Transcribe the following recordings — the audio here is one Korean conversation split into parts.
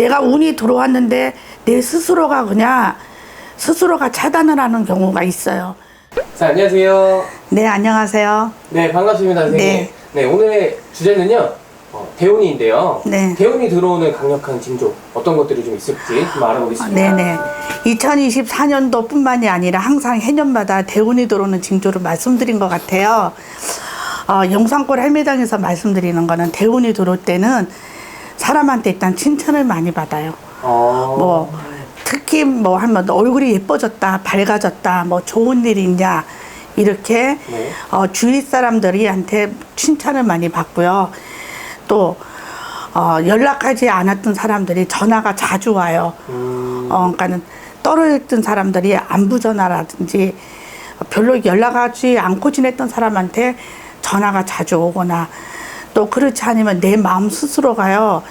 내가 운이 들어왔는데 내 스스로가 그냥 스스로가 차단을 하는 경우가 있어요. 자, 안녕하세요. 네, 안녕하세요. 네, 반갑습니다, 선생님. 네. 네, 오늘의 주제는요, 어, 대운인데요. 네. 대운이 들어오는 강력한 징조, 어떤 것들이 좀 있을지 좀 알아보겠습니다. 네네. 2024년도뿐만이 아니라 항상 해년마다 대운이 들어오는 징조를 말씀드린 것 같아요. 어, 영상골 할매당에서 말씀드리는 거는 대운이 들어올 때는 사람한테 일단 칭찬을 많이 받아요. 어, 뭐 특히 뭐 하면 얼굴이 예뻐졌다, 밝아졌다, 뭐 좋은 일 있냐 이렇게 네. 어, 주위 사람들이한테 칭찬을 많이 받고요. 또 어, 연락하지 않았던 사람들이 전화가 자주 와요. 음, 어, 그러니까는 떨어졌던 사람들이 안부 전화라든지 별로 연락하지 않고 지냈던 사람한테 전화가 자주 오거나 또 그렇지 않으면 내 마음 스스로가요,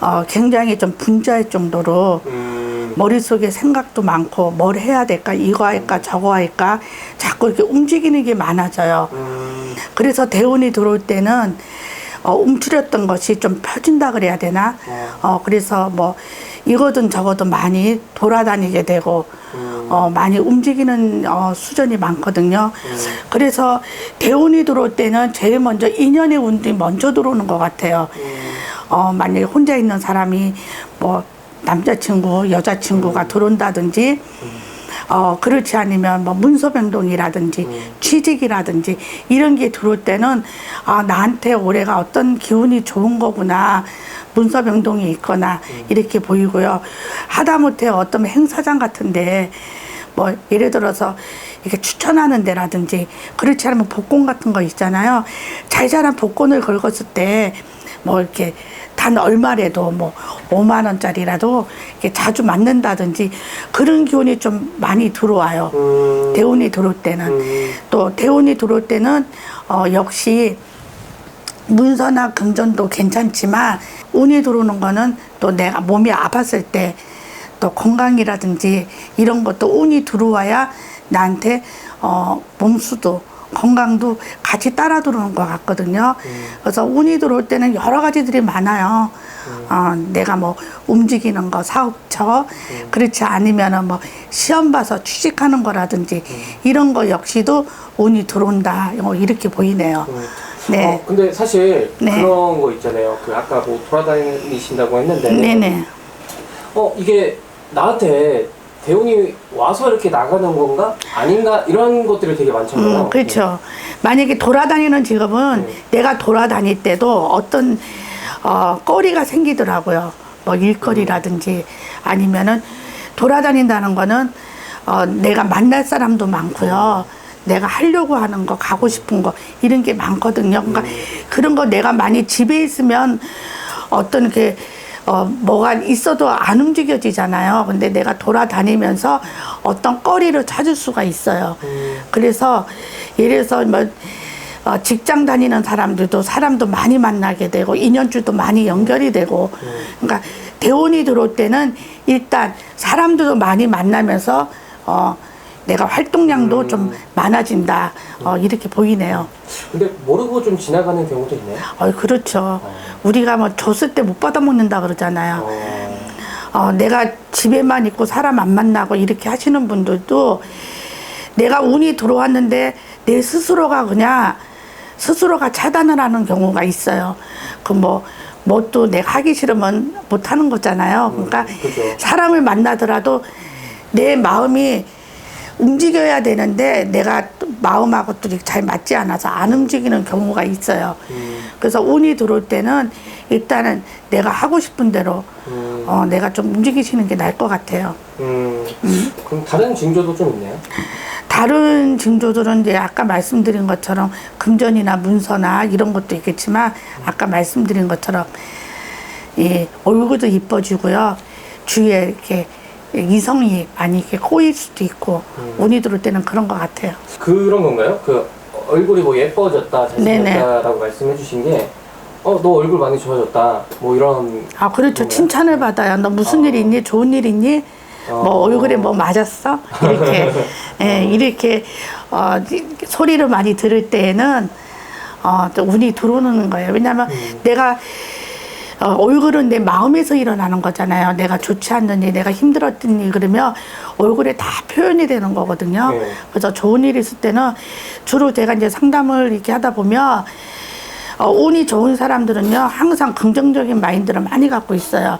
어, 굉장히 좀 분주할 정도로 음, 머릿속에 생각도 많고 뭘 해야 될까, 이거 할까, 저거 할까, 자꾸 이렇게 움직이는 게 많아져요. 음, 그래서 대운이 들어올 때는 어, 움츠렸던 것이 좀 펴진다 그래야 되나? 어, 그래서 뭐 이거든 저거든 많이 돌아다니게 되고 음. 어, 많이 움직이는 어, 수준이 많거든요. 그래서 대운이 들어올 때는 제일 먼저 인연의 운이 먼저 들어오는 것 같아요. 어, 만약에 혼자 있는 사람이 뭐 남자친구, 여자친구가 들어온다든지 어, 그렇지 않으면 뭐 문서 변동이라든지 취직이라든지 이런 게 들어올 때는 아, 나한테 올해가 어떤 기운이 좋은 거구나. 문서 변동이 있거나 이렇게 보이고요. 하다못해 어떤 행사장 같은데 뭐 예를 들어서 이렇게 추천하는 데라든지 그렇지 않으면 복권 같은 거 있잖아요. 잘 자란 복권을 걸었을 때 뭐 이렇게 단 얼마라도 뭐 5만 원짜리라도 이렇게 자주 맞는다든지 그런 기운이 좀 많이 들어와요. 음, 대운이 들어올 때는 음. 또 대운이 들어올 때는 어 역시 문서나 금전도 괜찮지만 운이 들어오는 거는 또 내가 몸이 아팠을 때 또 건강이라든지 이런 것도 운이 들어와야 나한테 어 몸수도 건강도 같이 따라 들어오는 것 같거든요. 그래서 운이 들어올 때는 여러 가지들이 많아요. 어, 내가 뭐 움직이는 거 사업처 그렇지 않으면은 뭐 시험 봐서 취직하는 거라든지 이런 거 역시도 운이 들어온다 어, 이렇게 보이네요. 음. 네. 어, 근데 사실 네. 그런 거 있잖아요. 그 아까 뭐 돌아다니신다고 했는데, 네네. 어 이게 나한테 대운이 와서 이렇게 나가는 건가 아닌가 이런 것들이 되게 많잖아요. 음, 그렇죠. 만약에 돌아다니는 직업은 네. 내가 돌아다닐 때도 어떤 어, 거리가 생기더라고요. 뭐 일거리라든지 아니면은 돌아다닌다는 거는 어, 내가 만날 사람도 많고요. 내가 하려고 하는 거, 가고 싶은 거, 이런 게 많거든요. 그러니까 그런 거 내가 많이 집에 있으면 어떤 게, 어, 뭐가 있어도 안 움직여지잖아요. 근데 내가 돌아다니면서 어떤 거리를 찾을 수가 있어요. 그래서 예를 들어서 뭐, 어, 직장 다니는 사람들도 사람도 많이 만나게 되고 인연줄도 많이 연결이 되고 그러니까 대운이 들어올 때는 일단 사람들도 많이 만나면서 어, 내가 활동량도 좀 많아진다 어, 이렇게 보이네요. 근데 모르고 좀 지나가는 경우도 있네요. 어, 그렇죠. 우리가 뭐 줬을 때 못 받아 먹는다 그러잖아요. 어, 어, 내가 집에만 있고 사람 안 만나고 이렇게 하시는 분들도 내가 운이 들어왔는데 내 스스로가 그냥 스스로가 차단을 하는 경우가 있어요. 그 뭐, 뭐또 내가 하기 싫으면 못 하는 거잖아요. 그러니까 그죠. 사람을 만나더라도 내 마음이 움직여야 되는데 내가 또 마음하고 또 잘 맞지 않아서 안 움직이는 경우가 있어요. 그래서 운이 들어올 때는 일단은 내가 하고 싶은 대로 음, 어, 내가 좀 움직이시는 게 나을 것 같아요. 음, 그럼 다른 징조도 좀 있네요. 다른 징조들은 이제 아까 말씀드린 것처럼 금전이나 문서나 이런 것도 있겠지만 아까 말씀드린 것처럼 이 얼굴도 이뻐지고요. 주위에 이렇게 이성이 많이 이렇게 꼬일 수도 있고 운이 들어올 때는 그런 것 같아요. 그런 건가요? 그 얼굴이 뭐 예뻐졌다. 잘생겼다라고 말씀해 주신 게, 어, 너 얼굴 많이 좋아졌다. 뭐 이런. 아 그렇죠. 칭찬을 받아요. 너 무슨 일 있니? 좋은 일 있니? 뭐 어. 얼굴에 뭐 맞았어? 이렇게 예, 이렇게 어, 소리를 많이 들을 때에는 어, 또 운이 들어오는 거예요. 왜냐하면 내가 어, 얼굴은 내 마음에서 일어나는 거잖아요. 내가 좋지 일, 내가 힘들었던 일 그러면 얼굴에 다 표현이 되는 거거든요. 네. 그래서 좋은 일 있을 때는 주로 제가 이제 상담을 이렇게 하다 보면 어, 운이 좋은 사람들은요 항상 긍정적인 마인드를 많이 갖고 있어요.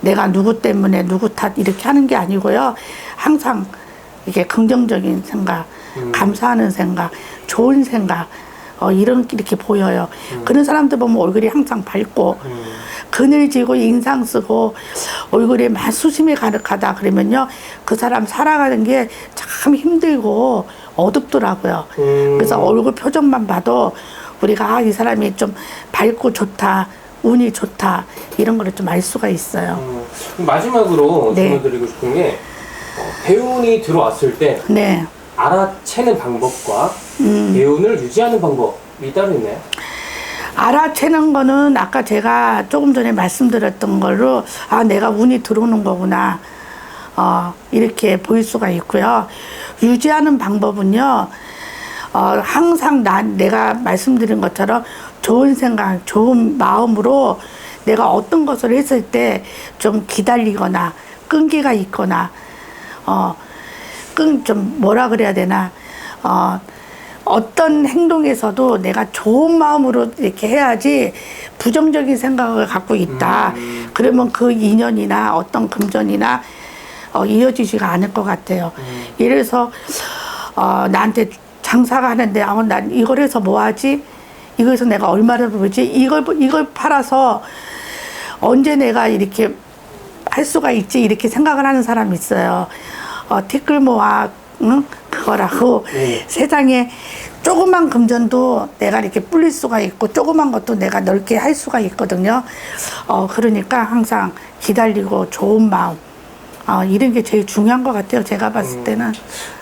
내가 누구 때문에 누구 탓 이렇게 하는 게 아니고요. 항상 이게 긍정적인 생각, 감사하는 생각, 좋은 생각 어, 이런 이렇게 보여요. 그런 사람들 보면 얼굴이 항상 밝고 그늘지고 인상 쓰고 얼굴이 막 수심이 가득하다 그러면요 그 사람 살아가는 게 참 힘들고 어둡더라고요. 음. 그래서 얼굴 표정만 봐도 우리가 아, 이 사람이 좀 밝고 좋다, 운이 좋다 이런 거를 좀 알 수가 있어요. 음, 마지막으로 네. 질문 드리고 싶은 게 어, 배운이 들어왔을 때 네. 알아채는 방법과 음. 배운을 유지하는 방법이 따로 있나요? 알아채는 거는 아까 제가 조금 전에 말씀드렸던 걸로 아 내가 운이 들어오는 거구나. 어 이렇게 보일 수가 있고요. 유지하는 방법은요 어 항상 난 내가 말씀드린 것처럼 좋은 생각 좋은 마음으로 내가 어떤 것을 했을 때 좀 기다리거나 끈기가 있거나 어 끈 좀 뭐라 그래야 되나 어 어떤 행동에서도 내가 좋은 마음으로 이렇게 해야지 부정적인 생각을 갖고 있다. 그러면 그 인연이나 어떤 금전이나 어, 이어지지가 않을 것 같아요. 예를 들어서 어, 나한테 장사가 하는데 아, 난 이걸 해서 뭐 하지? 이거에서 내가 얼마를 벌지? 이걸 이걸 팔아서 언제 내가 이렇게 할 수가 있지 이렇게 생각을 하는 사람이 있어요. 어, 티끌 모아 응? 그거라고 네. 세상에 조그만 금전도 내가 이렇게 불릴 수가 있고 조그만 것도 내가 넓게 할 수가 있거든요. 어, 그러니까 항상 기다리고 좋은 마음 어, 이런 게 제일 중요한 것 같아요. 제가 봤을 음. 때는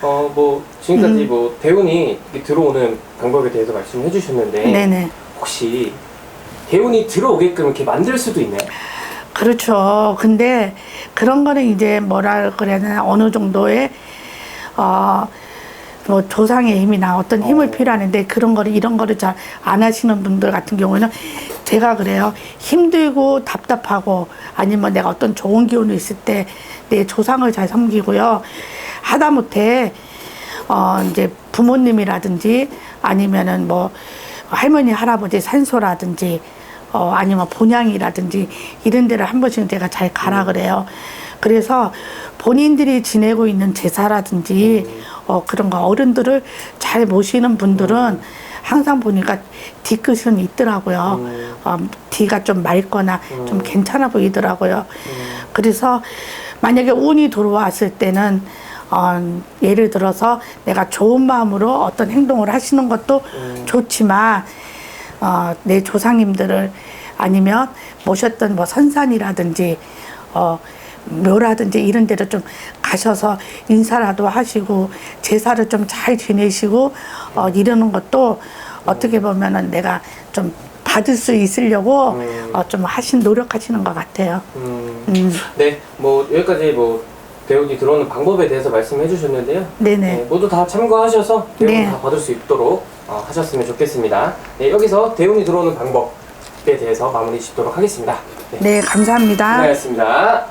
어, 뭐 음. 지금까지 뭐 배운이 이렇게 들어오는 방법에 대해서 말씀해 주셨는데 네네. 혹시 배운이 들어오게끔 이렇게 만들 수도 있나요? 그렇죠. 근데 그런 거는 이제 뭐라 그래야 되나 어느 정도의 어, 뭐 조상의 힘이나 어떤 힘을 어. 필요하는데 그런 거를 이런 거를 잘 안 하시는 분들 같은 경우는 제가 그래요. 힘들고 답답하고 아니면 내가 어떤 좋은 기운이 있을 때 내 조상을 잘 섬기고요. 하다못해 어 이제 부모님이라든지 아니면은 뭐 할머니 할아버지 산소라든지 어 아니면 본향이라든지 이런 데를 한 번씩 제가 잘 가라 그래요. 그래서 본인들이 지내고 있는 제사라든지 어 그런 거 어른들을 잘 모시는 분들은 항상 보니까 뒤끝은 있더라고요. 음. 어, 뒤가 좀 맑거나 좀 음. 괜찮아 보이더라고요. 그래서 만약에 운이 들어왔을 때는 어, 예를 들어서 내가 좋은 마음으로 어떤 행동을 하시는 것도 음. 좋지만 어, 내 조상님들을 아니면 모셨던 뭐 선산이라든지 어, 묘라든지 이런 데를 좀 가셔서 인사라도 하시고 제사를 좀 잘 지내시고 어, 이러는 것도 어떻게 보면은 내가 좀 받을 수 있으려고 음. 어, 좀 하신 노력하시는 것 같아요. 음, 음, 네, 뭐 여기까지 뭐 배운이 들어오는 방법에 대해서 말씀해 주셨는데요. 네네. 모두 다 참고하셔서 배운 네. 다 받을 수 있도록 어, 하셨으면 좋겠습니다. 네, 여기서 대운이 들어오는 방법에 대해서 마무리 짓도록 하겠습니다. 네, 네, 감사합니다. 고생하셨습니다.